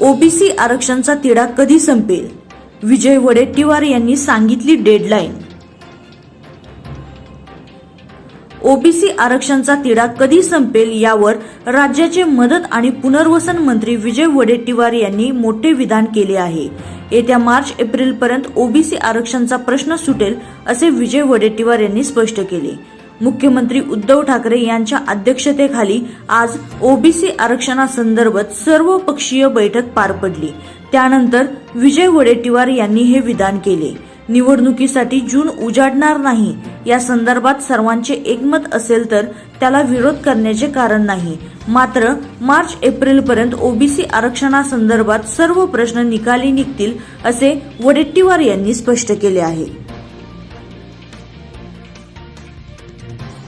OBC आरक्षणचा तिढा कधी संपेल? विजय वडेट्टीवार यांनी सांगितली डेडलाईन. ओबीसी आरक्षणचा तिढा कधी संपेल यावर राज्याचे मदत आणि पुनर्वसन मंत्री विजय वडेट्टीवार यांनी मोठे विधान केले आहे. येत्या मार्च एप्रिल पर्यंत ओबीसी आरक्षणचा प्रश्न सुटेल असे विजय वडेट्टीवार यांनी स्पष्ट केले. मुख्यमंत्री उद्धव ठाकरे यांच्या अध्यक्षतेखाली आज ओबीसी आरक्षणासंदर्भात सर्वपक्षीय बैठक पार पडली. त्यानंतर विजय वडेट्टीवार यांनी हे विधान केले. निवडणुकीसाठी जून उजाडणार नाही. या संदर्भात सर्वांचे एकमत असेल तर त्याला विरोध करण्याचे कारण नाही. मात्र मार्च एप्रिल पर्यंत ओबीसी आरक्षणासंदर्भात सर्व प्रश्न निकाली निघतील असे वडेट्टीवार यांनी स्पष्ट केले आहे. Thank you.